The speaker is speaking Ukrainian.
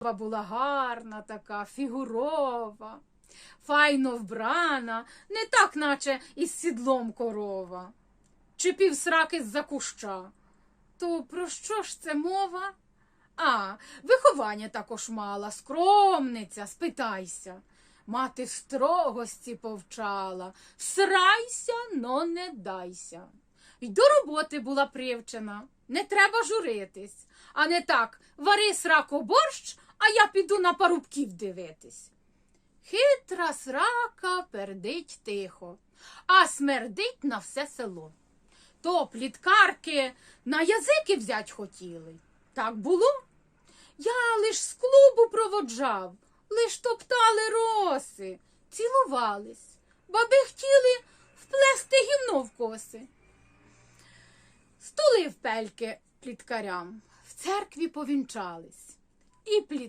Була гарна така, фігурова, файно вбрана, не так, наче із сідлом корова, чи півсраки з-за куща. То про що ж це мова? А, виховання також мала, скромниця, спитайся. Мати строгості повчала, всрайся, но не дайся. Й до роботи була привчена, не треба журитись, а не так вари срако борщ, а я піду на парубків дивитись. Хитра срака пердить тихо, а смердить на все село. То пліткарки на язики взять хотіли. Так було. Я лиш з клубу проводжав, лиш топтали роси, цілувались, баби хотіли вплести гімно в коси. Стули в пельки пліткарям, в церкві повінчались. І